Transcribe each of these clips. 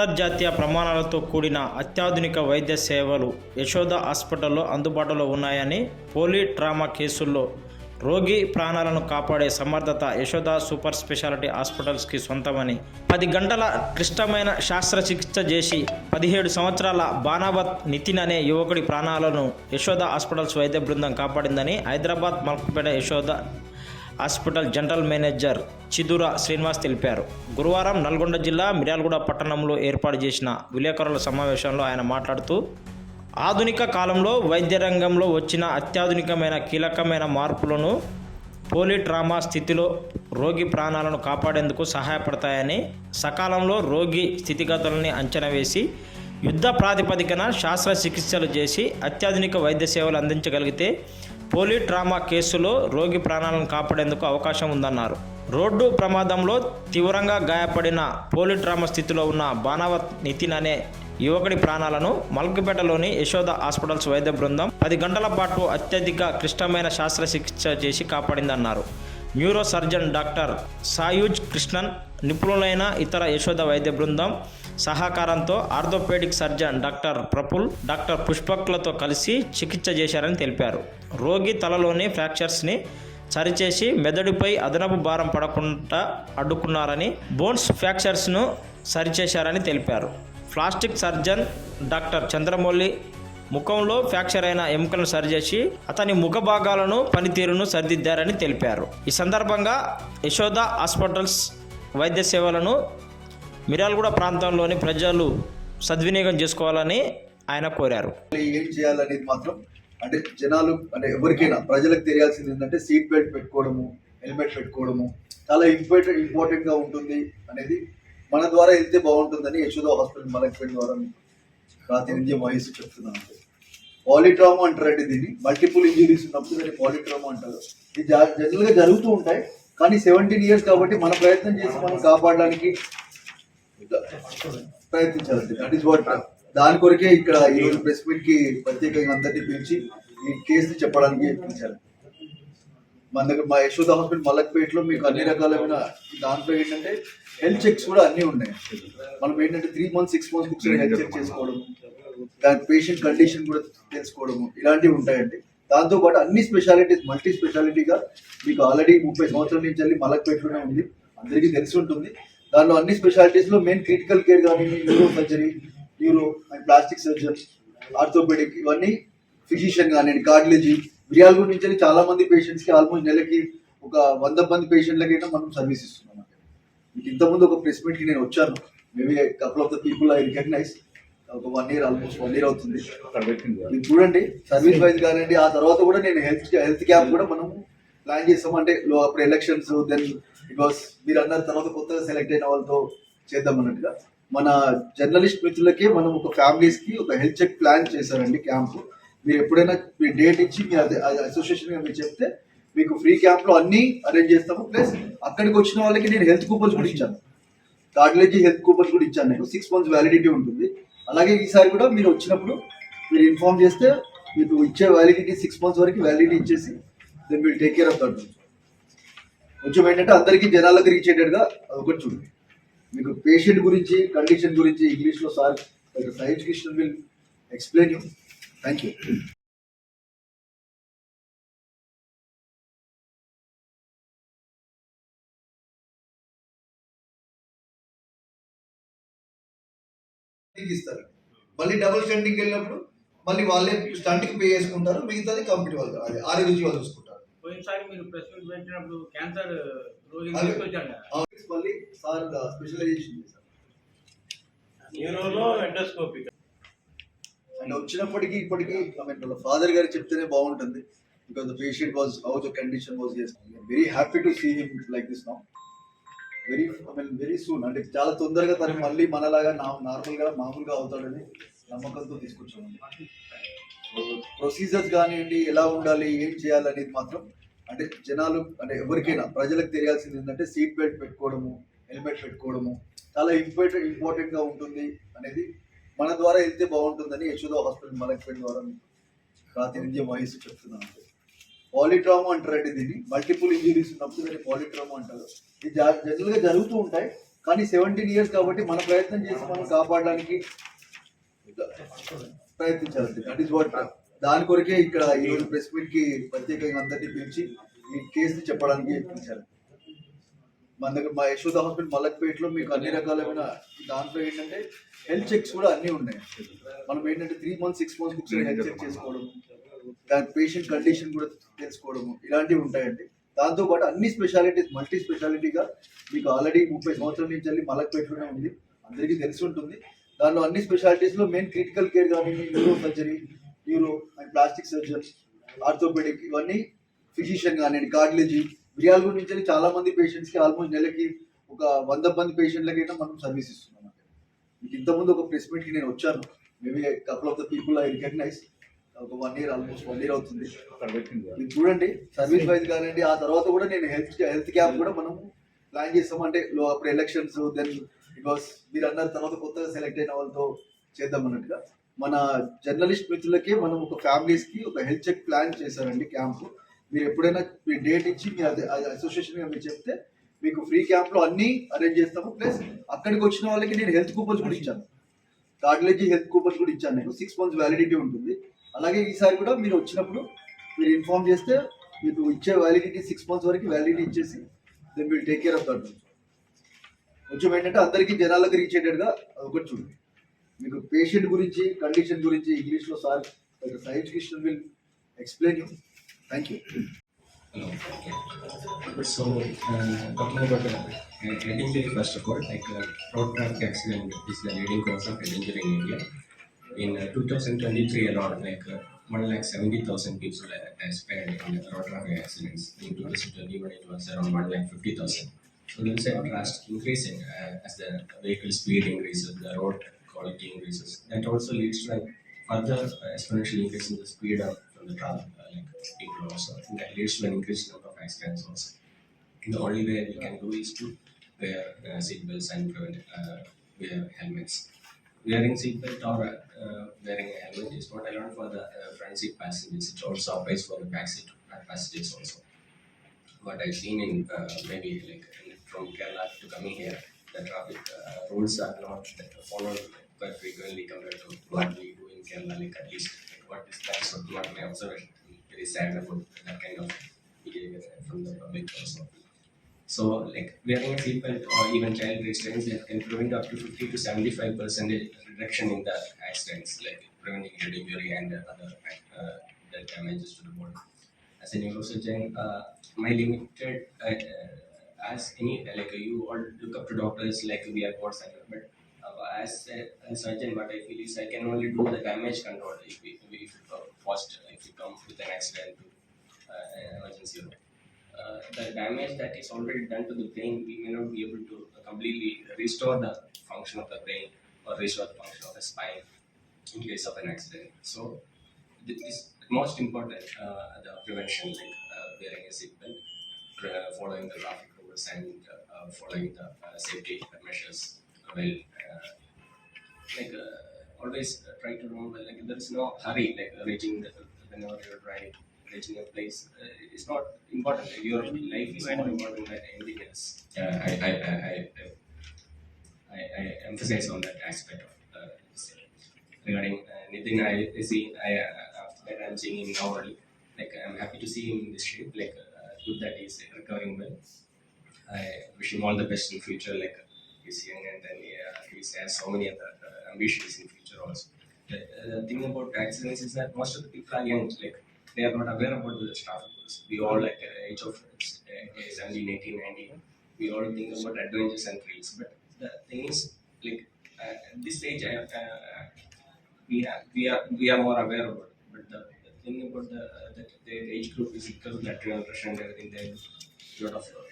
అంతర్జాతీయ ప్రమాణాలతో కూడిన అత్యాధునిక వైద్య సేవలు యశోద హాస్పిటల్లో అందుబాటులో ఉన్నాయని పోలీ ట్రామా కేసుల్లో రోగి ప్రాణాలను కాపాడే సమర్థత యశోద సూపర్ స్పెషాలిటీ హాస్పిటల్స్కి సొంతమని పది గంటల క్లిష్టమైన శస్త్రచికిత్స చేసి పదిహేడు సంవత్సరాల బానావత్ నితిన్ అనే యువకుడి ప్రాణాలను యశోద హాస్పిటల్స్ వైద్య బృందం కాపాడిందని Hyderabad Malakpet Yashoda hospital general manager Chidura Srinivas తెలిపారు. గురువారం నల్గొండ జిల్లా మిర్యాలగూడ పట్టణంలో ఏర్పాటు చేసిన విలేకరుల సమావేశంలో ఆయన మాట్లాడుతూ ఆధునిక కాలంలో వైద్య రంగంలో వచ్చిన అత్యాధునికమైన కీలకమైన మార్పులను పోలిట్రామా స్థితిలో రోగి ప్రాణాలను కాపాడేందుకు సహాయపడతాయని సకాలంలో రోగి స్థితిగతులని అంచనా వేసి యుద్ధ ప్రాతిపదికన శాస్త్ర చికిత్సలు చేసి అత్యాధునిక వైద్య సేవలు అందించగలిగితే పోలీట్రామా కేసులో రోగి ప్రాణాలను కాపాడేందుకు అవకాశం ఉందన్నారు. రోడ్డు ప్రమాదంలో తీవ్రంగా గాయపడిన పోలీట్రామా స్థితిలో ఉన్న బానావత్ నితిన్ అనే యువకుడి ప్రాణాలను మల్కపేటలోని యశోద హాస్పిటల్స్ వైద్య బృందం పది గంటల పాటు అత్యధిక క్లిష్టమైన శస్త్రచికిత్స చేసి కాపాడిందన్నారు. Neuro surgeon doctor Sayuj Krishnan నిపుణులైన ఇతర యశోద వైద్య బృందం సహకారంతో orthopaedic surgeon doctor Praful doctor పుష్పక్లతో కలిసి చికిత్స చేశారని తెలిపారు. రోగి తలలోని ఫ్రాక్చర్స్ని సరిచేసి మెదడుపై అదనపు భారం పడకుండా అడ్డుకున్నారని బోన్స్ ఫ్రాక్చర్స్ను సరిచేశారని తెలిపారు. ప్లాస్టిక్ సర్జన్ డాక్టర్ చంద్రమౌళి ముఖంలో ఫ్రాక్చర్ అయిన ఎముకలను సరిచేసి అతని ముఖ భాగాలను పనితీరును సరిదిద్దారని తెలిపారు. ఈ సందర్భంగా యశోద హాస్పిటల్స్ వైద్య సేవలను మిర్యాలగూడ ప్రాంతంలోని ప్రజలు సద్వినియోగం చేసుకోవాలని ఆయన కోరారు. ఏం చేయాలనేది మాత్రం అంటే జనాలు అంటే ఎవరికైనా ప్రజలకు తెలియాల్సింది ఏంటంటే సీట్ బెల్ట్ పెట్టుకోవడము హెల్మెట్ పెట్టుకోవడము చాలా ఇంపార్టెంట్ ఇంపార్టెంట్గా ఉంటుంది అనేది మన ద్వారా వెళ్తే బాగుంటుందని యశోద హాస్పిటల్ మలక్పేట ద్వారా ప్రాతినిధ్యం వహిస్తూ చెప్తున్నాను. పాలిట్రామా అంటారండి దీన్ని. మల్టిపుల్ ఇంజురీస్ ఉన్నప్పుడు దాన్ని పాలిట్రామా అంటారు. ఇది జనరల్గా జరుగుతూ ఉంటాయి. కానీ సెవెంటీన్ ఇయర్స్ కాబట్టి మన ప్రయత్నం చేసి మనం కాపాడడానికి ప్రయత్నించాలండి. దట్ ఈస్ వాట్ దాని కొరకే ఇక్కడ ఈ రోజు ప్రెస్ మీట్కి ప్రత్యేకంగా అందరినీ పిలిచి ఈ కేసుని చెప్పడానికి యత్నించాలి మన దగ్గర మా యశోద హాస్పిటల్ మలక్పేటలో మీకు అన్ని రకాలైన దాంట్లో ఏంటంటే హెల్త్ చెక్స్ కూడా అన్నీ ఉన్నాయి. మనం ఏంటంటే త్రీ మంత్స్ సిక్స్ మంత్స్ ఒకసారి హెల్త్ చెక్ చేసుకోవడం దాని పేషెంట్ కండిషన్ కూడా తెలుసుకోవడము ఇలాంటివి ఉంటాయండి. దాంతో పాటు అన్ని స్పెషాలిటీస్ మల్టీ స్పెషాలిటీగా మీకు ఆల్రెడీ ముప్పై సంవత్సరాల నుంచి వెళ్ళి మలక్పేటలోనే ఉంది. అందరికీ తెలిసి ఉంటుంది. దానిలో అన్ని స్పెషాలిటీస్లో మెయిన్ క్రిటికల్ కేర్ కానీ neuro surgery neuro and plastic surgeon orthopaedic ఇవన్నీ ఫిజిషియన్ కానివ్వండి కార్డియాలజీ మిర్యాలగూడ నుంచి చాలా మంది పేషెంట్స్కి ఆల్మోస్ట్ నెలకి ఒక వంద మంది పేషెంట్లకైనా మనం సర్వీస్ ఇస్తున్నాం మీకు ఇంతకుముందు ఒక ప్రెస్ మీట్కి నేను వచ్చాను. Maybe couple of the people I recognise ఒక one year almost one year అవుతుంది. మీరు చూడండి సర్వీస్ వైజ్ కానివ్వండి ఆ తర్వాత కూడా నేను హెల్త్ హెల్త్ క్యాంప్ కూడా మనం ప్లాన్ చేస్తాం అంటే లో- అప్పుడు ఎలక్షన్స్ దెన్ బికాస్ మీరు తర్వాత కొత్తగా సెలెక్ట్ అయిన వాళ్ళతో చేద్దాం అన్నట్టుగా. మన జర్నలిస్ట్ మిత్రులకే మనం ఒక ఫ్యామిలీస్కి ఒక హెల్త్ చెక్ ప్లాన్ చేశారండి క్యాంప్ మీరు ఎప్పుడైనా మీ డేట్ ఇచ్చి మీ అసోసియేషన్ మీరు చెప్తే మీకు ఫ్రీ క్యాంప్లో అన్ని అరేంజ్ చేస్తాము. ప్లస్ అక్కడికి వచ్చిన వాళ్ళకి నేను హెల్త్ కూపన్స్ కూడా ఇచ్చాను. కార్డియాలజీ హెల్త్ కూపన్స్ కూడా ఇచ్చాను నేను. సిక్స్ మంత్స్ వ్యాలిడిటీ ఉంటుంది. అలాగే ఈసారి కూడా మీరు వచ్చినప్పుడు మీరు ఇన్ఫార్మ్ చేస్తే మీకు ఇచ్చే వ్యాలిడిటీ సిక్స్ మంత్స్ వరకు వ్యాలిడిటీ ఇచ్చేసి then will take care of that కొంచెం ఏంటంటే అందరికీ జనాలకు రీచ్ అయ్యేటట్టుగా ఒకటి చూడండి మీకు పేషెంట్ గురించి కండిషన్ గురించి ఇంగ్లీష్లో sir science Krishna will explain you thank you ఇస్తారు. మళ్ళీ డబుల్ స్టంటింగ్ వెళ్ళినప్పుడు మళ్ళీ వాళ్ళే స్టంట్కి పే చేసుకుంటారు మిగతాది కంపెనీ వాళ్ళు. అది ఆరోగ్య వాళ్ళు చూసుకుంటారు. పోయినసారి మీరు ప్రెస్ మీట్ పెట్టినప్పుడు క్యాన్సర్ కదా. అవును, మళ్ళీ సార్ స్పెషలైజేషన్ చేశారు. న్యూరోలో ఎండోస్కోపీ అండ్ వచ్చినప్పటికీ ఇప్పటికీ వాళ్ళ ఫాదర్ గారు చెప్తేనే బాగుంటుంది. Because the patient was how the condition was very happy to see him like this now very I mean very soon అంటే చాలా తొందరగా తను మళ్ళీ మనలాగా నార్మల్గా మామూలుగా అవుతాడని నమ్మకంతో తీసుకొచ్చాము ప్రొసీజర్స్ కానివ్వండి ఎలా ఉండాలి ఏం చేయాలి అనేది మాత్రం అంటే జనాలు అంటే ఎవరికైనా ప్రజలకు తెలియాల్సింది ఏంటంటే సీట్ బెల్ట్ పెట్టుకోవడము హెల్మెట్ పెట్టుకోవడము చాలా ఇంపార్టెంట్ ఇంపార్టెంట్గా ఉంటుంది అనేది మన ద్వారా వెళ్తే బాగుంటుందని యశోద హాస్పిటల్ మలక్పేట ద్వారా ప్రాతినిధ్యం వహిస్తూ చెప్తున్నాను. పాలిట్రామా అంటారండి దీన్ని. మల్టిపుల్ ఇంజరీస్ ఉన్నప్పుడు దాన్ని పాలిట్రామా అంటారు. ఇది జనరల్గా జరుగుతూ ఉంటాయి కానీ సెవెంటీన్ ఇయర్స్ కాబట్టి మన ప్రయత్నం చేసి మనం కాపాడడానికి ప్రయత్నించాలి దట్ ఈస్ వాట్ దాని కొరకే ఇక్కడ ఈ రోజు ప్రెస్ మీట్కి ప్రత్యేకంగా అందరినీ పిలిచి ఈ కేసు చెప్పడానికి పిలిచారు. మన దగ్గర మా యశోద హాస్పిటల్ మలక్పేటలో మీకు అన్ని రకాలైన దాంట్లో ఏంటంటే హెల్త్ చెక్స్ కూడా అన్నీ ఉన్నాయి. మనం ఏంటంటే త్రీ మంత్స్ సిక్స్ మంత్స్ ఒకసారి హెల్త్ చెక్ చేసుకోవడం దాని పేషెంట్ కండిషన్ కూడా తెలుసుకోవడము ఇలాంటివి ఉంటాయండి. దాంతో పాటు అన్ని స్పెషాలిటీస్ మల్టీ స్పెషాలిటీగా మీకు ఆల్రెడీ ముప్పై సంవత్సరాల నుంచి వెళ్ళి మలక్పేటలోనే ఉంది. అందరికీ తెలిసి ఉంటుంది. దానిలో అన్ని స్పెషాలిటీస్లో మెయిన్ క్రిటికల్ కేర్ కానీ neuro surgery neuro and plastic surgeon orthopaedic ఇవన్నీ ఫిజిషియన్ కానీ కార్డియాలజీ మిర్యాలగూడ నుంచి చాలా మంది పేషెంట్స్కి ఆల్మోస్ట్ నెలకి ఒక వంద మంది పేషెంట్లకైనా మనం సర్వీస్ ఇస్తున్నాం మీకు ఇంతకుముందు ఒక ప్రెస్ మీట్కి నేను వచ్చాను. Maybe couple of the people I recognise ఒక one year almost one year అవుతుంది. మీరు చూడండి సర్వీస్ వైజ్ కానివ్వండి ఆ తర్వాత కూడా నేను హెల్త్ హెల్త్ క్యాంప్ కూడా మనం ప్లాన్ చేస్తాం. అంటే లో- అప్పుడు ఎలక్షన్స్ దెన్ బికాస్ మీరు అన్నారు తర్వాత కొత్తగా సెలెక్ట్ అయిన వాళ్ళతో చేద్దాం అన్నట్టుగా. మన జర్నలిస్ట్ మిత్రులకే మనం ఒక ఫ్యామిలీస్కి ఒక హెల్త్ చెక్ ప్లాన్ చేశారండి క్యాంప్. మీరు ఎప్పుడైనా మీ డేట్ ఇచ్చి మీ అసోసియేషన్ మీరు చెప్తే మీకు ఫ్రీ క్యాంప్లో అన్ని అరేంజ్ చేస్తాము. ప్లస్ అక్కడికి వచ్చిన వాళ్ళకి నేను హెల్త్ కూపన్స్ కూడా ఇచ్చాను. కార్డులకి హెల్త్ కూపన్స్ కూడా ఇచ్చాను నేను. సిక్స్ మంత్స్ వ్యాలిడిటీ ఉంటుంది. అలాగే ఈసారి కూడా మీరు వచ్చినప్పుడు మీరు ఇన్ఫార్మ్ చేస్తే మీకు ఇచ్చే వ్యాలిడిటీ సిక్స్ మంత్స్ వరకు వ్యాలిడిటీ ఇచ్చేసి then will take care of that. కొంచెం ఏంటంటే అందరికీ జనాలకు రీచ్ అయ్యేటట్టుగా ఒకటి చూడండి మీకు పేషెంట్ గురించి కండిషన్ గురించి ఇంగ్లీష్లో sir size Krishna will explain you thank you Hello. Okay. So, uh, talking about uh, uh, head injury, first of all, like uh, road traffic accident is the leading cause of head injury in India. In uh, 2023 alone, like uh, 1 lakh 70,000 people uh, expired in road traffic accidents. In 2021, it was around 1 lakh 50,000. So, there is a drastic increase in uh, as the vehicle speed increases, the road quality increases. That also leads to like further uh, exponential increase in the speed of the traffic, uh, like people also. And that leads to an increased number of accidents also. The only way we can do is to wear uh, seat belts and prevent uh, wear helmets. Wearing seat belt or uh, wearing a helmet is not allowed for the uh, front seat passengers. It also applies for the back seat uh, passengers also. What I've seen in uh, maybe like from Kerala to coming here, the traffic uh, rules are not followed quite frequently compared to what we do in Kerala. Like at least like, what is that's what what my observation. Very sad about that kind of behavior from the public also. So, like wearing a seatbelt or even child restraints that can prevent up to 50 to 75 percent reduction in the accidents, like preventing head injury and other uh, damages to the body. As a neurosurgeon, uh, my limited uh, uh, as any like you all look up to doctors like we are center, but as a, a surgeon, what I feel is I can only do the damage control if we, if we first if you come with an accident to uh, emergency room uh, the damage that is already done to the brain, we may not be able to completely restore the function of the brain or restore the function of the spine in case of an accident. So, this is most important uh, the prevention, like uh, wearing a seatbelt, uh, following the traffic rules, and uh, following the safety measures. Well, uh, like uh, always uh, try to remember, like there is no hurry, like reaching the, whenever you're driving reaching a place uh, is not important. Your life is more important than anything else. Uh, I, I, I, I, I, emphasize on that aspect of uh, regarding uh, Nitin. I see. I after I'm seeing him now. Like I'm happy to see him in this shape. Like uh, good that he's recovering well. I wish him all the best in future. Like young and then yeah, he has so many other uh, ambitions in future also. The, uh, the thing about accidents is that most of the people are young. Like they are not aware about the traffic rules. We all like uh, age of uh, 17, 18, 19. We all think about adventures and thrills. But the thing is, like uh, at this age, uh, we are we are we are more aware about. It. But the, the thing about the uh, that the age group is because of the adrenaline rush and everything. There a lot of uh,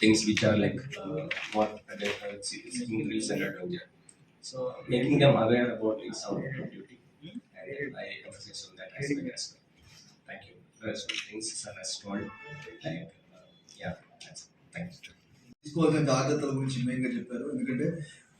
things which are like uh, more uh, is increase and adventure. So making them aware about is our duty, and I emphasize on that aspect as well. Thank you. The rest things are as told. Like, uh, yeah, that's it. Thank you. తీసుకోవాల్సిన జాగ్రత్తల గురించి మెయిన్గా చెప్పారు ఎందుకంటే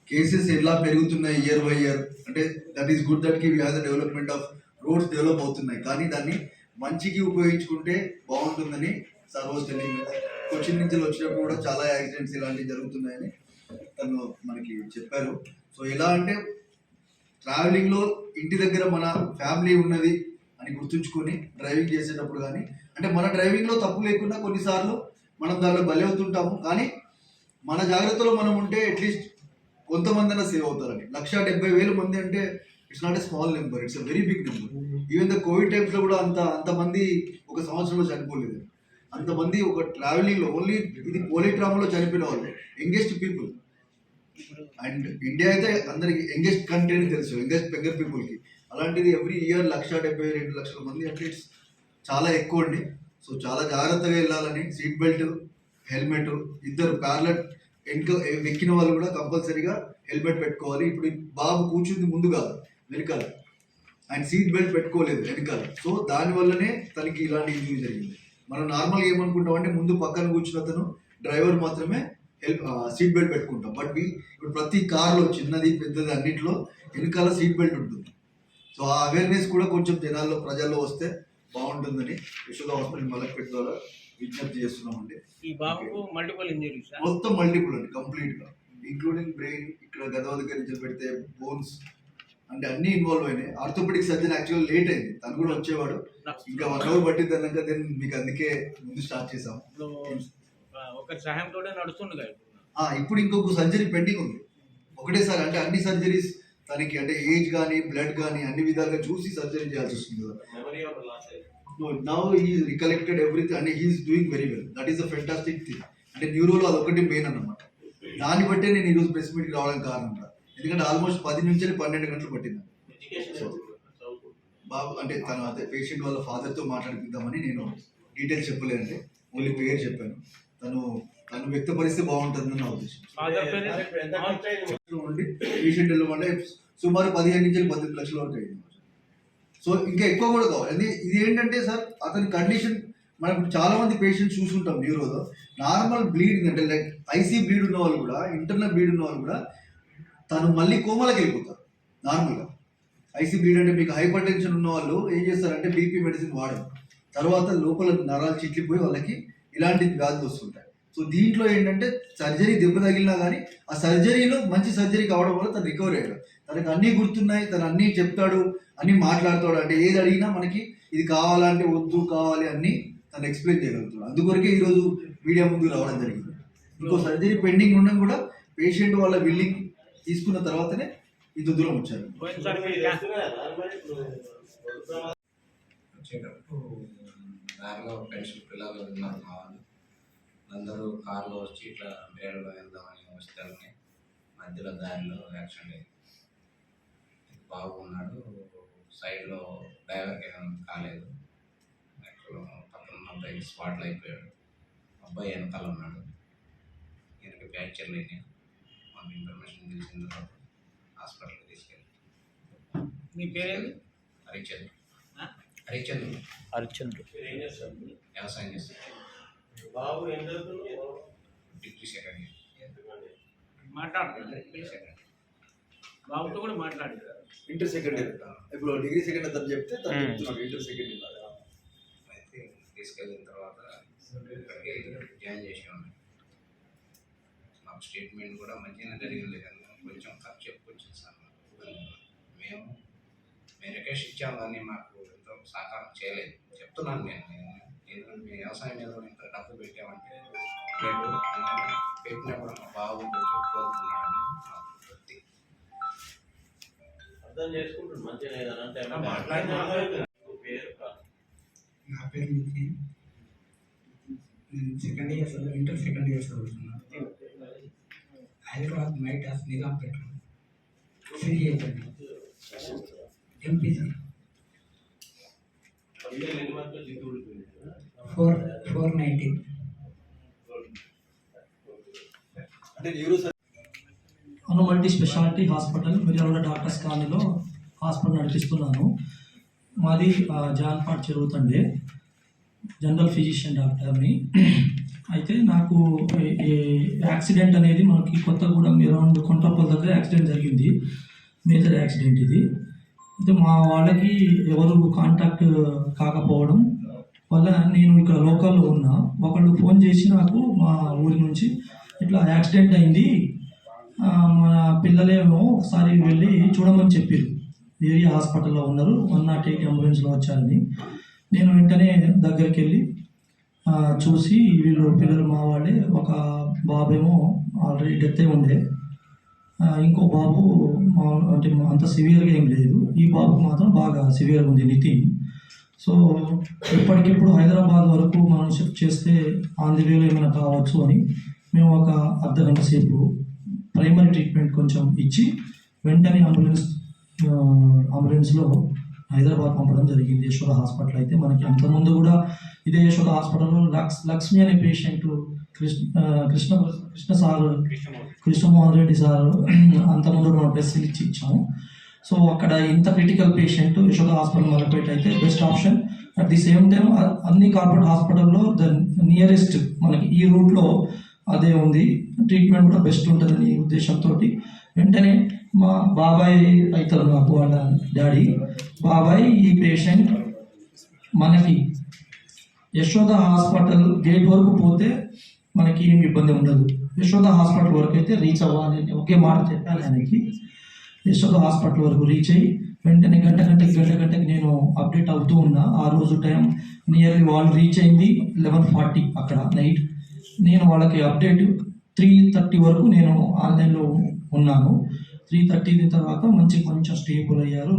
cases ఎలా పెరుగుతున్నాయి year by year అంటే that is good దట్కి we have the development of roads develop అవుతున్నాయి కానీ దాన్ని మంచికి ఉపయోగించుకుంటే బాగుంటుందని సార్ రోజు తెలియదు కొచ్చిన్ నుంచి వచ్చినప్పుడు కూడా చాలా యాక్సిడెంట్స్ ఇలాంటివి జరుగుతున్నాయని తను మనకి చెప్పారు. సో ఎలా అంటే ట్రావెలింగ్లో ఇంటి దగ్గర మన ఫ్యామిలీ ఉన్నది అని గుర్తుంచుకొని డ్రైవింగ్ చేసేటప్పుడు కానీ అంటే మన డ్రైవింగ్లో తప్పు లేకుండా కొన్నిసార్లు మనం దానిలో బలి అవుతుంటాము. కానీ మన జాగ్రత్తలో మనం ఉంటే అట్లీస్ట్ కొంతమంది అయినా సేవ్ అవుతారని లక్ష డెబ్బై వేల మంది అంటే it's not a small number it's a very big number. Even the Covid టైమ్స్లో కూడా అంత అంతమంది ఒక సంవత్సరంలో చనిపోలేదు. అంతమంది ఒక ట్రావెలింగ్లో ఓన్లీ ఇది పోలీ డ్రామాలో చనిపోయిన వాళ్ళు యంగెస్ట్ పీపుల్ అండ్ ఇండియా అయితే అందరికి యంగెస్ట్ కంట్రీ అని తెలుసు యంగెస్ట్ బెగ్గర్ పీపుల్కి అలాంటిది ఎవ్రీ ఇయర్ లక్ష డెబ్బై రెండు లక్షల మంది అట్లీస్ట్ చాలా ఎక్కువ అండి. సో చాలా జాగ్రత్తగా వెళ్ళాలని సీట్ బెల్ట్ హెల్మెట్ ఇద్దరు ప్యార్లెట్ వెనుక ఎక్కిన వాళ్ళు కూడా కంపల్సరీగా హెల్మెట్ పెట్టుకోవాలి. ఇప్పుడు బాబు కూర్చుంది ముందు కాదు వెనకాల. అండ్ సీట్ బెల్ట్ పెట్టుకోలేదు వెనకాల. సో దానివల్లనే తనకి ఇలాంటి ఇంజరీ జరిగింది. మనం నార్మల్గా ఏమనుకుంటాం అంటే ముందు పక్కన కూర్చున్న అతను డ్రైవర్ మాత్రమే హెల్ప్ సీట్ బెల్ట్ పెట్టుకుంటాం. బట్ మీ ఇప్పుడు ప్రతి కార్లో చిన్నది పెద్దది అన్నిట్లో వెనకాల సీట్ బెల్ట్ ఉంటుంది. సో ఆ అవేర్నెస్ కూడా కొంచెం జనాల్లో ప్రజల్లో వస్తే బాగుంటుందని యశోద హాస్పిటల్ మలక్పేట ద్వారా విజ్ఞప్తి చేస్తున్నామండి. ఈ బాబుకు మల్టిపుల్ ఇంజరీస్ మొత్తం మల్టిపుల్ అండి కంప్లీట్గా. ఇంక్లూడింగ్ బ్రెయిన్ ఇక్కడ గదవ దగ్గర నుంచి పెడితే బోన్స్ అంటే అన్ని ఇన్వాల్వ్ అయినాయి. ఆర్థోపెడిక్ సర్జన్ యాక్చువల్ లేట్ అయింది. తను కూడా వచ్చేవాడు. ఇంకా వన్ అవర్ పట్టింది అన్నాక దెన్ మీకు అందుకే ముందు స్టార్ట్ చేసాం సహాయంతో నడుస్తుండగా ఇప్పుడు. ఇంకొక సర్జరీ పెండింగ్ ఉంది. ఒకటేసారి అంటే అన్ని సర్జరీస్ తనకి అంటే ఏజ్ కానీ బ్లడ్ కానీ అన్ని విధాలుగా చూసి సర్జరీ చేయాల్సి వస్తుంది కదా. నౌ హీ రికలెక్టెడ్ ఎవ్రీథింగ్ అంటే he is doing very well that is a fantastic thing అంటే న్యూరోలో అదొకటి మెయిన్ అన్నమాట. దాన్ని బట్టే నేను ఈరోజు ప్రెస్ మీట్కి రావడానికి కారణం ఎందుకంటే ఆల్మోస్ట్ పది నుంచి పన్నెండు గంటలు పట్టింది. బాబు అంటే తను అదే పేషెంట్ వాళ్ళ ఫాదర్తో మాట్లాడిద్దామని నేను డీటెయిల్స్ చెప్పలేదండి. ఓన్లీ పేరు చెప్పాను. తను తను వ్యక్తపరిస్తే బాగుంటుందని నా ఉద్దేశం. ఫాదర్ పేరు ఉండి పేషెంట్ వెళ్ళమంటే సుమారు పదిహేను నుంచి పద్దెనిమిది లక్షల వరకు అయింది. సో ఇంకా ఎక్కువ కూడా కావాలి. ఇది ఏంటంటే సార్ అతని కండిషన్ మనం చాలా మంది పేషెంట్స్ చూసుంటాం న్యూరోలో నార్మల్ బ్లీడింగ్ అంటే లైక్ ఐసీ బ్లీడ్ ఉన్న వాళ్ళు కూడా ఇంటర్నల్ బ్లీడ్ ఉన్న వాళ్ళు కూడా తను మళ్ళీ కోమలకి వెళ్ళిపోతారు నార్మల్గా. ఐసీ బ్లీడ్ అంటే మీకు హైపర్ టెన్షన్ ఉన్న వాళ్ళు ఏం చేస్తారంటే బీపీ మెడిసిన్ వాడరు. తర్వాత లోపల నరాలు చిట్లిపోయి వాళ్ళకి ఇలాంటి వ్యాధులు వస్తుంటాయి. సో దీంట్లో ఏంటంటే సర్జరీ దెబ్బ తగిలినా కానీ ఆ సర్జరీలో మంచి సర్జరీ కావడం వల్ల తను రికవర్ అయ్యాడు. తనకు అన్నీ గుర్తున్నాయి తను అన్నీ చెప్తాడు అన్నీ మాట్లాడతాడు. అంటే ఏది అడిగినా మనకి ఇది కావాలంటే వద్దు కావాలి అన్నీ తను ఎక్స్ప్లెయిన్ చేయగలుగుతాడు. అందుకొరకే ఈరోజు మీడియా ముందుకు రావడం జరిగింది. ఇంకో సర్జరీ పెండింగ్ ఉండడం కూడా పేషెంట్ వాళ్ళ విల్లింగ్ తీసుకున్న తర్వాతనే ఇంత దూరం వచ్చారు. వచ్చేటప్పుడు పిల్లలు ఉన్నారు మా వాళ్ళు. అందరూ కార్లో వచ్చి ఇట్లా బేడలో వెళ్దామని వస్తారని మధ్యలో దారిలో యాక్సిడెంట్ అయింది బాబు ఉన్నాడు సైడ్లో డ్రైవర్కి ఏం కాలేదు. పక్కన ఉన్న అబ్బాయి స్పాట్లో అయిపోయాడు. అబ్బాయి వెనకాల ఉన్నాడు. ఈయనకి ఫ్రాక్చర్లు అయినాయి. ఇన్ఫర్మేషన్ తెలిసిన తర్వాత హాస్పిటల్కి తీసుకెళ్ళి. మీ పేరేంటి హరిచంద్ర? హరిచంద్ర హరిచంద్ర వ్యవసాయం చేస్తాడు బాబు ఏం చదువుతున్నాడు డిగ్రీ సెకండ్ ఇయర్ మాట్లాడుతున్నాడు. డిగ్రీ సెకండ్ బాబుతో కూడా మాట్లాడారు ఇంటర్ సెకండ్ ఇయర్. ఇప్పుడు డిగ్రీ సెకండ్ తను చెప్తే తను ఇంటర్ సెకండ్ ఇయర్. అయితే తీసుకెళ్ళిన తర్వాత ఇక్కడికి జాయిన్ చేసి ఉన్నాం మాకు స్టేట్మెంట్ కూడా మంచిగా జరిగింది కానీ కొంచెం ఖర్చు ఎక్కువ వచ్చింది సార్ మాకు. మేము మేము రిక్వెస్ట్ ఇచ్చాం కానీ మాకు ఎంతో సహకారం చేయలేదు. చెప్తున్నాను నేను ఎందుకంటే మీ వ్యవసాయం మీద కూడా ఇంత డబ్బు పెట్టామంటే అలాగే పెట్టినప్పుడు మా బాబు కొంచెం వృత్తి అర్థం మంచిగా పేరు నా పేరు నేను సెకండ్ ఇయర్ చదువు ఇంటర్ సెకండ్ ఇయర్ చదువుతున్నాను. Hyderabad Maytas Nizampet CA MPC four four nineteen Anu multi speciality hospital Miryalaguda doctors కాలనీలో హాస్పిటల్ నడిపిస్తున్నాను. మాది జాన్పాట్ చెరువుతండే జనరల్ ఫిజిషియన్ డాక్టర్ని. అయితే నాకు ఈ- యాక్సిడెంట్ అనేది మనకి కొత్తగూడెం అరౌండ్ కొంటపల్ దగ్గర యాక్సిడెంట్ జరిగింది. మేజర్ యాక్సిడెంట్ ఇది. అయితే మా వాళ్ళకి ఎవరు కాంటాక్ట్ కాకపోవడం వల్ల నేను ఇక్కడ లోకల్లో ఉన్నా. ఒకళ్ళు ఫోన్ చేసి నాకు మా ఊరి నుంచి ఇట్లా యాక్సిడెంట్ అయింది. మన పిల్లలేమో ఒకసారి వెళ్ళి చూడమని చెప్పారు ఏరియా హాస్పిటల్లో ఉన్నారు. వన్ నాట్ ఎయిట్ అంబులెన్స్లో వచ్చారని. నేను వెంటనే దగ్గరికి వెళ్ళి చూసి వీళ్ళు పిల్లలు మా వాళ్ళే ఒక బాబేమో ఆల్రెడీ డెత్ అయి ఉండే. ఇంకో బాబు మా అంటే అంత సివియర్గా ఏం లేదు. ఈ బాబు మాత్రం బాగా సివియర్గా ఉంది నితిన్. సో ఇప్పటికిప్పుడు హైదరాబాద్ వరకు మనం షిఫ్ట్ చేస్తే ఆన్ ది వేలో ఏమైనా కావచ్చు అని మేము ఒక అర్ధ గంట సేపు ప్రైమరీ ట్రీట్మెంట్ కొంచెం ఇచ్చి వెంటనే అంబులెన్స్ అంబులెన్స్లో హైదరాబాద్ పంపడం జరిగింది యశోద హాస్పిటల్. అయితే మనకి అంతకుముందు కూడా ఇదే యశోద హాస్పిటల్లో లక్స్ లక్ష్మి అనే patient Krishna Krishna Krishna sir Krishnamohan Reddy sir అంతకుముందు మనం బెస్ట్ ఇచ్చి ఇచ్చాము. సో అక్కడ ఇంత క్రిటికల్ పేషెంట్ యశోద హాస్పిటల్ మొదలుపెట్టి అయితే best option. At the same time అన్ని కార్పొరేట్ హాస్పిటల్లో ద నియరెస్ట్ మనకి ఈ రూట్లో అదే ఉంది. ట్రీట్మెంట్ కూడా బెస్ట్ ఉంటుందని ఉద్దేశంతో వెంటనే మా బాబాయ్ అవుతారు నాకు వాళ్ళ డాడీ బాబాయ్ ఈ పేషెంట్ మనకి యశోద హాస్పిటల్ గేట్ వరకు పోతే మనకి ఏం ఇబ్బంది ఉండదు. యశోద హాస్పిటల్ వరకు అయితే రీచ్ అవ్వాలి అని ఒకే మాట చెప్పాను ఆయనకి. యశోద హాస్పిటల్ వరకు రీచ్ అయ్యి వెంటనే గంట గంటకి గంట గంటకి నేను అప్డేట్ అవుతూ ఉన్నా. ఆ రోజు టైం నియర్లీ వాళ్ళు రీచ్ అయింది లెవెన్ ఫార్టీ అక్కడ నైట్ నేను వాళ్ళకి అప్డేట్ త్రీ థర్టీ వరకు నేను ఆన్లైన్లో ఉన్నాను. త్రీ థర్టీ తర్వాత మంచి కొంచెం స్టేబుల్ అయ్యారు.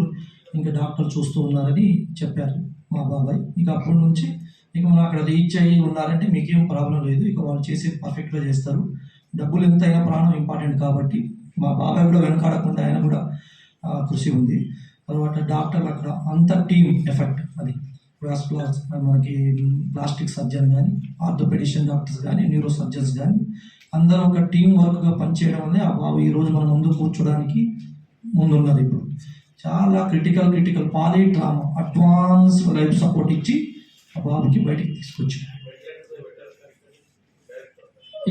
ఇంకా డాక్టర్ చూస్తూ ఉన్నారని చెప్పారు మా బాబాయ్. ఇక అప్పటి నుంచి ఇక మనం అక్కడ రీచ్ అయ్యి ఉన్నారంటే మీకేం ప్రాబ్లం లేదు. ఇక వాళ్ళు చేసేది పర్ఫెక్ట్గా చేస్తారు. డబ్బులు ఎంతైనా ప్రాణం ఇంపార్టెంట్ కాబట్టి మా బాబాయ్ కూడా వెనకాడకుండా ఆయన కూడా కృషి ఉంది. తర్వాత డాక్టర్లు అక్కడ అంత టీమ్ ఎఫెక్ట్ అది. వాస్కులర్ మనకి ప్లాస్టిక్ సర్జన్ కానీ ఆర్థోపెడిషన్ డాక్టర్స్ కానీ న్యూరో సర్జన్స్ కానీ అందరూ ఒక టీం వర్క్గా పనిచేయడం వల్లే ఆ బాబు ఈరోజు మన ముందు కూర్చోడానికి ముందున్నది ఇప్పుడు. చాలా critical critical polytrauma advance life support ఇచ్చి ఆ బాబుకి బయటికి తీసుకొచ్చాడు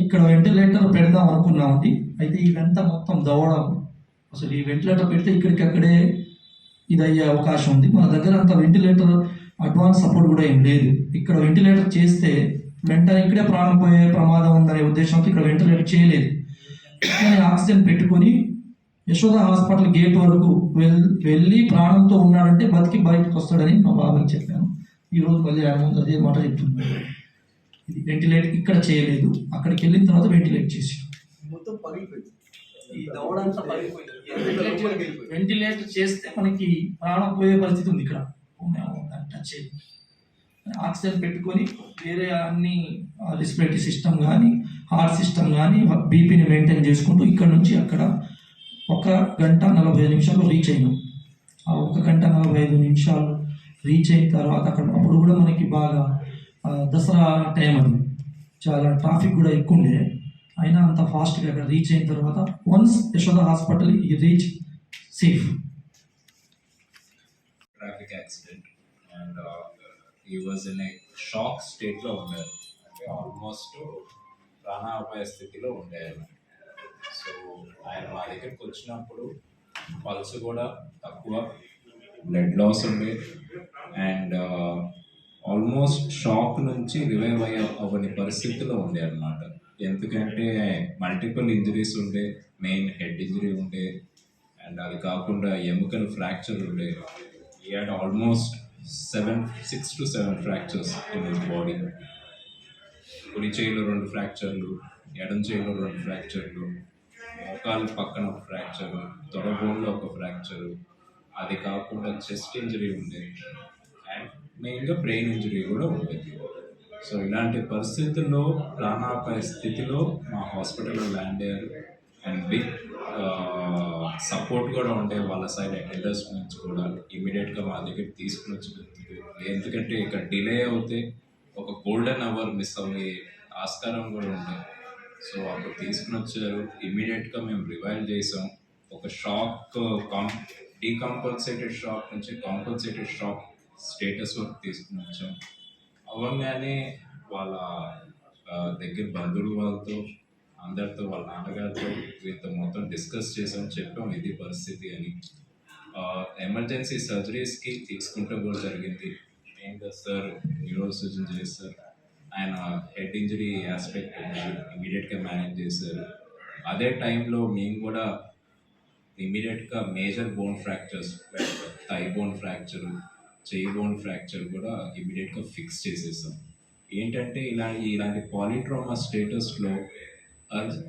ఇక్కడ వెంటిలేటర్ పెడదాం అనుకున్నామండి అయితే ఇదంతా మొత్తం దవడం అసలు ఈ వెంటిలేటర్ పెడితే ఇక్కడికక్కడే ఇది అయ్యే అవకాశం ఉంది. మన దగ్గర అంత వెంటిలేటర్ అడ్వాన్స్ సపోర్ట్ కూడా ఏం లేదు. ఇక్కడ వెంటిలేటర్ చేస్తే వెంటనే ఇక్కడే ప్రాణం పోయే ప్రమాదం ఉందనే ఉద్దేశంతో ఇక్కడ వెంటిలేటర్ చేయలేదు. కానీ ఆక్సిజన్ పెట్టుకొని యశోద హాస్పిటల్ గేట్ వరకు వెళ్ళి ప్రాణంతో ఉన్నాడంటే బతికి బయటకు వస్తాడని మా బాబాయ్ చెప్పాను ఈరోజు మళ్ళీ ఆయన ముందు అదే మాట చెప్తున్నాను ఇది వెంటిలేట్ ఇక్కడ చేయలేదు. అక్కడికి వెళ్ళిన తర్వాత వెంటిలేట్ చేసి మొత్తం పగిలిపోయింది. ఈ దవడంతా పగిలిపోయింది. వెంటిలేట్ చేస్తే మనకి ప్రాణం పోయే పరిస్థితి ఉంది ఇక్కడ. టచ్ ఆక్సిజన్ పెట్టుకొని వేరే అన్ని రెస్పిరేటరీ సిస్టమ్ కానీ హార్ట్ సిస్టమ్ కానీ బీపీని మెయింటైన్ చేసుకుంటూ ఇక్కడ నుంచి అక్కడ ఒక గంట నలభై ఐదు నిమిషాల్లో రీచ్ అయినాం. ఆ ఒక గంట నలభై ఐదు నిమిషాలు రీచ్ అయిన తర్వాత అక్కడ అప్పుడు కూడా మనకి బాగా దసరా టైం అది. చాలా ట్రాఫిక్ కూడా ఎక్కువ ఉండే. అయినా అంత ఫాస్ట్గా అక్కడ రీచ్ అయిన తర్వాత వన్స్ యశోద హాస్పిటల్ ఈ reach safe traffic accident and ఈ వాజ్ ఇన్ ఏ షాక్ స్టేట్లో ఉండారు అంటే ఆల్మోస్ట్ ప్రాణాపాయ స్థితిలో ఉండేది సో ఆయన మా దగ్గరికి వచ్చినప్పుడు పల్స్ కూడా తక్కువ బ్లడ్ లాస్ ఉండే అండ్ ఆల్మోస్ట్ షాక్ నుంచి రివైవ్ అయ్యే అవని పరిస్థితిలో ఉండే అనమాట ఎందుకంటే మల్టిపుల్ ఇంజరీస్ ఉండే మెయిన్ హెడ్ ఇంజరీ ఉండే అండ్ అది కాకుండా ఎముకలు ఫ్రాక్చర్ ఉండే. ఈ almost seven six to seven fractures in his body కుడి చేయిలో రెండు ఫ్రాక్చర్లు ఎడం చేయిలో రెండు ఫ్రాక్చర్లు మోకాలు పక్కన ఒక ఫ్రాక్చరు తొడబోన్లో ఒక ఫ్రాక్చరు అది కాకుండా చెస్ట్ ఇంజరీ ఉండేది అండ్ మెయిన్గా బ్రెయిన్ ఇంజరీ కూడా ఉండేది సో ఇలాంటి పరిస్థితుల్లో ప్రాణాపాయ స్థితిలో మా హాస్పిటల్లో ల్యాండ్ అయ్యారు. అండ్ బిగ్ సపోర్ట్ కూడా ఉండే వాళ్ళ సైడ్ అటెండర్స్ నుంచి కూడా ఇమీడియట్గా మా దగ్గర తీసుకుని వచ్చి ఎందుకంటే ఇక్కడ డిలే అవుతే ఒక గోల్డెన్ అవర్ మిస్ అయ్యే ఆస్కారం కూడా ఉంటుంది సో అప్పుడు తీసుకుని వచ్చారు. ఇమీడియట్గా మేము రివైవ్ చేసాం. ఒక షాక్ కాం డీకంపల్సేటెడ్ షాక్ నుంచి కాంపల్సేటెడ్ షాక్ స్టేటస్ వరకు తీసుకుని వచ్చాం. అవ్వగానే వాళ్ళ దగ్గర బంధువుల వాళ్ళతో అందరితో వాళ్ళ నాన్నగారితో వీళ్ళతో మొత్తం డిస్కస్ చేసాం చెప్పాం ఇది పరిస్థితి అని. ఎమర్జెన్సీ సర్జరీస్కి తీసుకుంటూ కూడా జరిగింది. మెయిన్గా సార్? న్యూరో సర్జన్ చేస్తారు ఆయన హెడ్ ఇంజరీ ఆస్పెక్ట్ ఇమీడియట్గా మేనేజ్ చేశారు. అదే టైంలో మేము కూడా ఇమీడియట్గా major bone fractures thigh bone fracture చెయ్యి బోన్ ఫ్రాక్చర్ కూడా ఇమీడియట్గా ఫిక్స్ చేసేసాం. ఏంటంటే ఇలా ఇలాంటి పాలిట్రామా స్టేటస్లో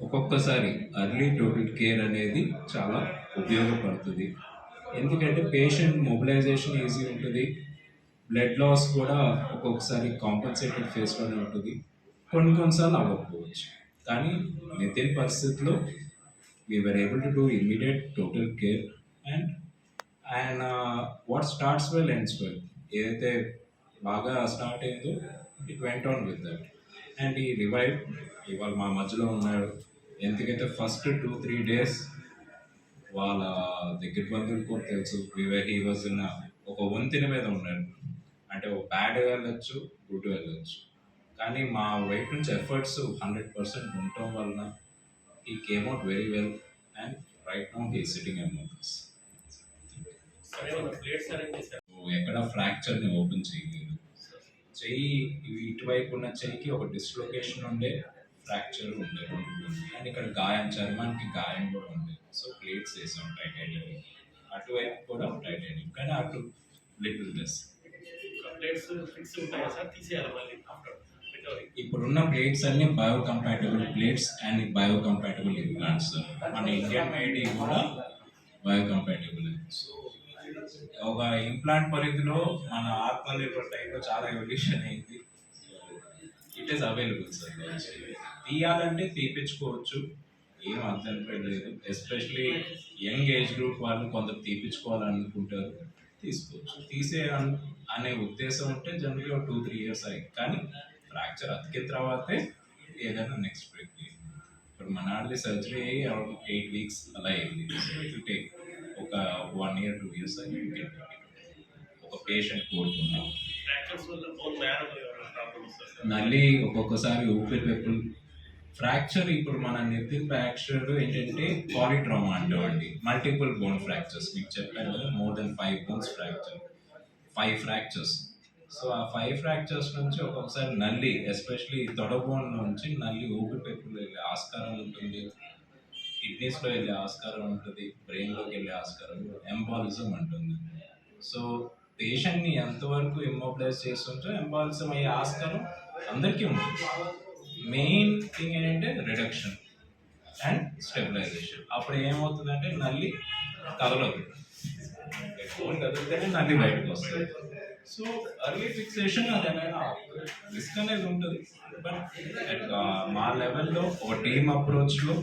ఒక్కొక్కసారి అర్లీ టోటల్ కేర్ అనేది చాలా ఉపయోగపడుతుంది. ఎందుకంటే పేషెంట్ మొబిలైజేషన్ ఈజీ ఉంటుంది. బ్లడ్ లాస్ కూడా ఒక్కొక్కసారి కాంపన్సేటెడ్ ఫేస్లోనే ఉంటుంది. కొన్ని కొన్నిసార్లు అవ్వకపోవచ్చు. కానీ నితిన్ పరిస్థితుల్లో we're able to do immediate total care and and what starts well ends well ఏదైతే బాగా స్టార్ట్ అయిందో it went on with that and ఈ రివైవ్ ఇవాళ మా మధ్యలో ఉన్నాడు. ఎందుకైతే ఫస్ట్ టూ త్రీ డేస్ వాళ్ళ దగ్గర బంధువులు కూడా తెలుసు. హీ వాజ్ ఇన్ ఒక వంతెన మీద ఉన్నాడు. అంటే ఒక బ్యాడ్ వెళ్ళొచ్చు గుడ్ వెళ్ళొచ్చు. కానీ మా వైపు నుంచి ఎఫర్ట్స్ హండ్రెడ్ పర్సెంట్ ఉండటం వలన ఈ came out very well and right now he sitting చేశారు. ఎక్కడ ఫ్రాక్చర్ని ఓపెన్ చేయలేదు. చెయ్యి ఇటువైపు ఉన్న చెయ్యికి ఒక డిస్లొకేషన్ ఉండే. ఫ్రాక్చర్ ఉండే అండ్ ఇక్కడ గాయం చర్మానికి గాయం కూడా ఉంది సో ప్లేట్స్ వేసాం టైటానియం అటువైపు కూడా టైటానియం కానీ అటు లిటిల్ లెస్ ప్లేట్స్ ఫిక్స్ ఉంటాయా సార్? తీసేయాలి మళ్ళీ ఆఫ్టర్ రికవరీ ఇప్పుడున్న ప్లేట్స్ అన్ని biocompatible plates and biocompatible implants మన ఇండియన్ మేడ్ కూడా బయో కంపాటబుల్ సో ఒక ఇంప్లాంట్ పరిధిలో మన ఆత్మనిర్భర్ టైంలో చాలా ఎవల్యూషన్ అయింది. ఇట్ ఈస్ అవైలబుల్ సార్ తీయాలంటే తీపించుకోవచ్చు ఏం అర్థం లేదు ఎస్పెషలీ యంగ్ ఏజ్ గ్రూప్ వాళ్ళు కొందరు తీపించుకోవాలనుకుంటారు తీసుకోవచ్చు. తీసే అన్- అనే ఉద్దేశం ఉంటే జనరల్గా టూ త్రీ ఇయర్స్ అయ్యి. కానీ ఫ్రాక్చర్ అతికిన తర్వాతే ఏదైనా నెక్స్ట్ బ్రేక్ ఇప్పుడు మన వాళ్ళది సర్జరీ అయ్యి ఎయిట్ వీక్స్ అలా అయింది. ఇట్ టేక్ ఒక వన్ ఇయర్ టూ ఇయర్స్ అయ్యి. ఒక పేషెంట్ కోరుకున్నాం మళ్ళీ ఒక్కొక్కసారి ఊపిరితిత్తులు ఫ్రాక్చర్ ఇప్పుడు మన నితిన్ ఫ్రాక్చర్ ఏంటంటే పాలిట్రామా అంటామండి మల్టిపుల్ బోన్ ఫ్రాక్చర్స్ మీకు చెప్పాను కదా more than five bones fracture five fractures so ఆ ఫైవ్ ఫ్రాక్చర్స్ నుంచి ఒక్కొక్కసారి నల్లి ఎస్పెషలీ తొడ బోన్ నుంచి నల్లి ఊపిరితిత్తులు వెళ్ళే ఆస్కారం ఉంటుంది. కిడ్నీస్లో వెళ్ళే ఆస్కారం ఉంటుంది. బ్రెయిన్లోకి వెళ్ళే ఆస్కారం ఎంబాలిజం ఉంటుంది సో పేషెంట్ని ఎంతవరకు ఇమ్మోబిలైజ్ చేస్తుంటే ఎంబాలిజం అయ్యే ఆస్కారం అందరికీ ఉంటుంది. మెయిన్ థింగ్ ఏంటంటే రిడక్షన్ అండ్ స్టెబిలైజేషన్ అప్పుడు ఏమవుతుందంటే నల్లి కదలదు బోన్ కదిలితేనే నల్లి బయటకు వస్తుంది. సో అర్లీ ఫిక్సేషన్ అది ఏమైనా రిస్క్ అనేది ఉంటుంది. బట్ మా లెవెల్లో ఒక team అప్రోచ్లో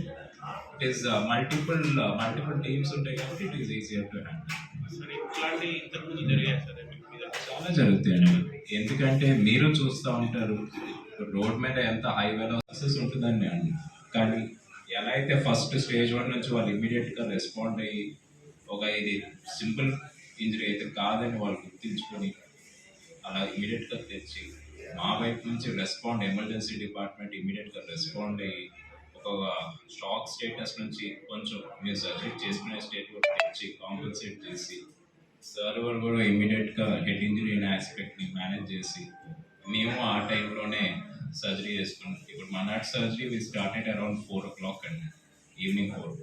it is multiple multiple teams ఉంటాయి కాబట్టి ఇట్ ఈస్ ఈజియర్ టు ఇట్లాంటి ఇంతకుముందు జరిగాయి చాలా జరుగుతాయండి. ఎందుకంటే మీరు చూస్తూ ఉంటారు. రోడ్ మీద ఎంత హై వెలాసిస్ ఉంటుందండి అండి. కానీ ఎలా అయితే ఫస్ట్ స్టేజ్ వన్ నుంచి వాళ్ళు ఇమీడియట్గా రెస్పాండ్ అయ్యి ఒక ఇది సింపుల్ ఇంజరీ అయితే కాదని వాళ్ళు గుర్తించుకొని అలా ఇమీడియట్గా తెచ్చి మా వైపు నుంచి రెస్పాండ్ ఎమర్జెన్సీ డిపార్ట్మెంట్ ఇమీడియట్గా రెస్పాండ్ అయ్యి ఒక స్టాక్ స్టేటస్ నుంచి కొంచెం మీరు సజెక్ట్ చేసుకునే స్టేట్ వరకు తెచ్చి కాంపన్సేట్ చేసి సర్వర్ కూడా ఇమీడియట్గా హెడ్ ఇంజరీ అనే ఆస్పెక్ట్ని మేనేజ్ చేసి మేము ఆ టైంలోనే సర్జరీ చేసుకున్నాం. ఇప్పుడు మనాట్ surgery we started around four o'clock అండి evening four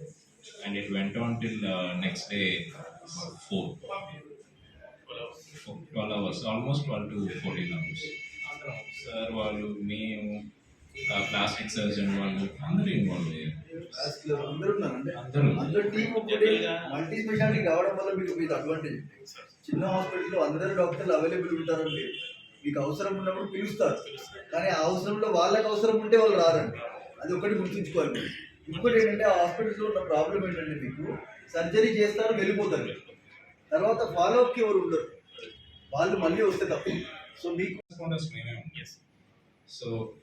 and it went on till next day four twelve hours almost twelve to fourteen hours sir వాళ్ళు మేము ప్లాస్టిక్ సర్జన్ వాళ్ళు అందరూ ఇన్వాల్వ్ అయ్యారు. vascular అందరూ ఉన్నారండి అందరూ అందరూ టీమ్ మల్టీ స్పెషాలిటీ కావడం వల్ల మీకు మీకు అడ్వాంటేజ్ చిన్న హాస్పిటల్లో అందరూ డాక్టర్లు అవైలబుల్ ఉంటారండి. మీకు అవసరం ఉన్నప్పుడు పిలుస్తారు. కానీ ఆ అవసరంలో వాళ్ళకి అవసరం ఉంటే వాళ్ళు రారండి. అది ఒకటి గుర్తుంచుకోవాలి. ఇంకోటి ఏంటంటే ఆ హాస్పిటల్లో ఉన్న ప్రాబ్లం ఏంటంటే మీకు సర్జరీ చేస్తారు వెళ్ళిపోతారు. తర్వాత ఫాలో అప్కి ఎవరు ఉండరు. వాళ్ళు మళ్ళీ వస్తే తప్పు. సో మీకు సో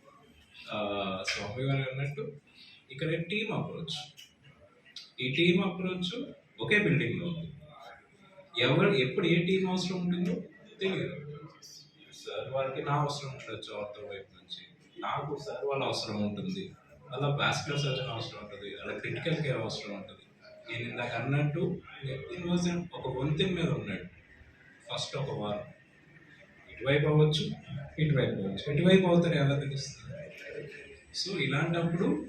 స్వామి గారు అన్నట్టు ఇక్కడ టీమ్ అప్రోచ్ ఈ టీమ్ అప్రోచ్ ఒకే బిల్డింగ్లో ఉంది. ఎవరు ఎప్పుడు ఏ టీం అవసరం ఉంటుందో తెలియదు. సార్ వారికి నా అవసరం ఉండొచ్చు ఆర్థో వైపు నుంచి. నాకు సార్ వాళ్ళ అవసరం ఉంటుంది. అలా వాస్కులర్ సర్జన్ అవసరం ఉంటుంది. అలా క్రిటికల్ కేర్ అవసరం ఉంటుంది. నేను ఇందాక అన్నట్టు నెప్టిన్ వాజ్ ఒక వంతెన మీద ఉన్నాడు. ఫస్ట్ ఒక వారం. ఇటువైపు అవ్వచ్చు ఇటువైపు అవ్వచ్చు. ఎటువైపు అవుతారు ఎలా తెలుస్తుంది? సో ఇలాంటప్పుడు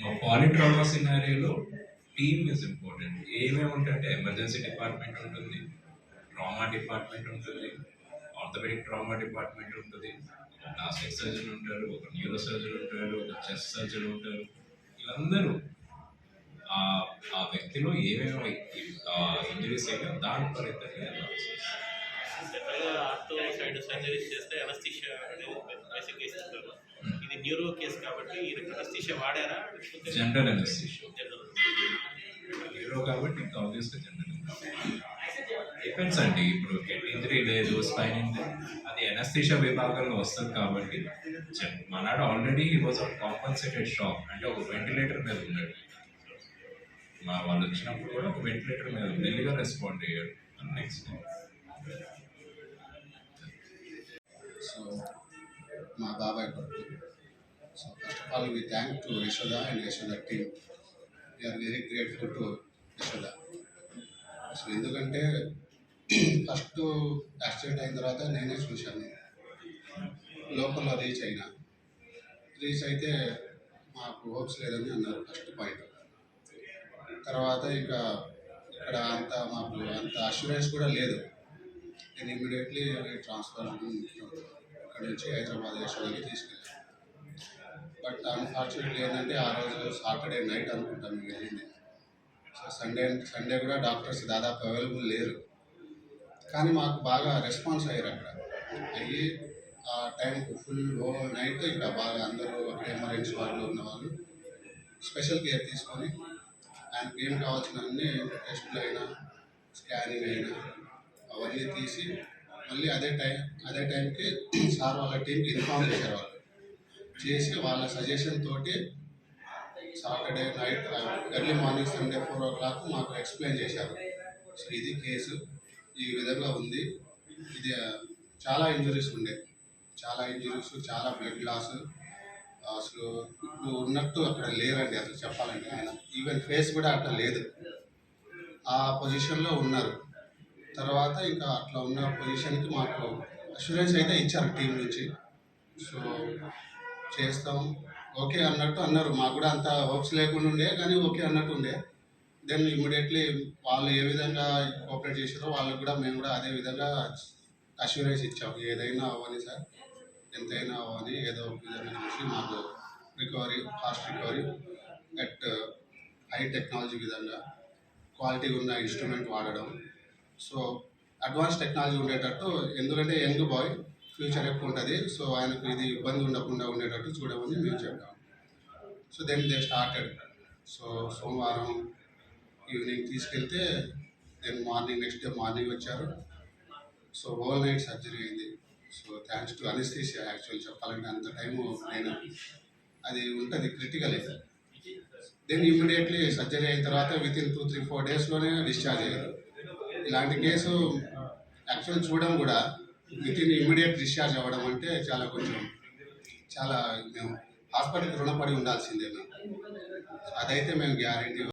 మా పాలిట్రామా సినారియోలో టీమ్ ఇస్ ఇంపార్టెంట్ ఏమేమి ఉంటాయంటే ఎమర్జెన్సీ డిపార్ట్మెంట్ ఉంటుంది ట్రామా డిపార్ట్మెంట్ ఉంటుంది ఆర్థోపెడిక్ ట్రామా డిపార్ట్మెంట్ ఉంటుంది. ప్లాస్టిక్ సర్జన్ ఉంటారు ఒక న్యూరో సర్జన్ ఉంటారు ఒక చెస్ట్ సర్జన్ ఉంటారు. వీళ్ళందరూ ఆ ఆ వ్యక్తిలో ఏమేమి ఇంజరీస్ అయ్యో దాని ఆర్థో సైడ్ సర్జరీస్ చేస్తే అనస్థిషియా అనేది బేసిక్గా ఇస్తుంటారు. ఇది న్యూరో కేసు కాబట్టి ఈ అనస్థిషియా వాడారా? జనరల్ అనస్థిషియా జనరల్ హీరో కాబట్టి ఇంకా ఆబ్వియస్గా జనరల్ డిపెండ్స్ అండి. ఇప్పుడు హెడ్ ఇంజరీ లేదు స్పైన్ ఇంజరీ అది ఎనస్థిషియా విభాగంలో వస్తుంది కాబట్టి మనాడు ఆల్రెడీ వాజ్ కాంపన్సేటెడ్ షాక్ అంటే ఒక వెంటిలేటర్ మీద ఉన్నాడు. మా వాళ్ళు వచ్చినప్పుడు కూడా ఒక వెంటిలేటర్ మీద మెల్లిగా రెస్పాండ్ అయ్యాడు. నెక్స్ట్ సో మా బాబాయ్ కొడుకు. So first of all we thank to Yashoda and Yashoda team we are very grateful to Yashoda. అసలు ఎందుకంటే ఫస్ట్ యాక్సిడెంట్ అయిన తర్వాత నేనే చూశాను. లోపల రీచ్ అయినా. రీచ్ అయితే మాకు హోప్స్ లేదని అన్నారు ఫస్ట్ పాయింట్. తర్వాత ఇంకా ఇక్కడ అంత మాకు అంత అష్యూరెన్స్ కూడా లేదు. నేను ఇమీడియట్లీ ట్రాన్స్ఫర్ ఇక్కడ నుంచి హైదరాబాద్ యశోదకి తీసుకెళ్ళాను. బట్ అన్ఫార్చునేట్లీ ఏంటంటే ఆ రోజు సాటర్డే నైట్ అనుకుంటాం వెళ్ళింది. సండే సండే కూడా డాక్టర్స్ దాదాపు అవైలబుల్ లేరు. కానీ మాకు బాగా రెస్పాన్స్ అయ్యారు అక్కడ అయ్యి ఆ టైంకు ఫుల్ ఓ నైట్ ఇక్కడ బాగా అందరూ అక్కడ ఎమర్జెన్సీ వాళ్ళు ఉన్న వాళ్ళు స్పెషల్ కేర్ తీసుకొని ఆయనకి ఏం కావాల్సిన అన్ని టెస్టులు అయినా స్కానింగ్ అయినా అవన్నీ తీసి మళ్ళీ అదే టైం అదే టైంకి సార్ వాళ్ళ టీంకి ఇన్ఫార్మ్ చేశారు వాళ్ళు. చేసి వాళ్ళ సజెషన్ తోటి Saturday night early morning Sunday four o'clock మాకు ఎక్స్ప్లెయిన్ చేశారు. సో ఇది కేసు. ఈ విధంగా ఉంది. ఇది uh, చాలా ఇంజురీస్ ఉండే. చాలా ఇంజురీస్ చాలా బ్లడ్ లాస్ అసలు ఇప్పుడు ఉన్నట్టు అక్కడ లేరండి అసలు చెప్పాలంటే ఆయన. ఈవెన్ ఫేస్ కూడా అట్లా లేదు. ఆ పొజిషన్లో ఉన్నారు. తర్వాత ఇంకా అట్లా ఉన్న పొజిషన్కి మాకు అష్యూరెన్స్ అయితే ఇచ్చారు టీం నుంచి. సో చేస్తాం. ఓకే అన్నట్టు అన్నారు. మాకు కూడా అంత హోప్స్ లేకుండా ఉండే కానీ ఓకే అన్నట్టు ఉండే. దెన్ ఇమీడియట్లీ వాళ్ళు ఏ విధంగా కోఆపరేట్ చేసారో వాళ్ళకి కూడా మేము కూడా అదే విధంగా అష్యూరెన్స్ ఇచ్చాము ఏదైనా అవ్వని సార్ ఎంతైనా అవ్వని ఏదో ఒక uh, విధంగా చూసి మాకు recovery fast recovery at high technology విధంగా క్వాలిటీ ఉన్న ఇన్స్ట్రుమెంట్ వాడడం. సో అడ్వాన్స్ టెక్నాలజీ ఉండేటట్టు ఎందుకంటే యంగ్ బాయ్ ఫ్యూచర్ ఎక్కువ ఉంటుంది? సో ఆయనకు ఇది ఇబ్బంది ఉండకుండా ఉండేటట్టు చూడమని మేము చెప్పాం. So then they started. So సోమవారం ఈవినింగ్ తీసుకెళ్తే then morning next day morning వచ్చారు. సో ఓవర్ నైట్ సర్జరీ అయింది. So thanks to anaesthesia actual చెప్పాలంటే అంత టైము నేను అది ఉంటుంది క్రిటికల్ అయితే దెన్ ఇమ్మీడియట్లీ సర్జరీ అయిన తర్వాత within two three four డేస్లోనే డిశ్చార్జ్ అయ్యారు. ఇలాంటి కేసు యాక్చువల్ చూడడం కూడా వితిన్ ఇమీడియట్ ఇమ్మీడియట్ డిశ్చార్జ్ అవ్వడం అంటే చాలా కొంచెం చాలా మేము హాస్పిటల్కి రుణపడి ఉండాల్సిందే మేము అదైతే మేము గ్యారంటీ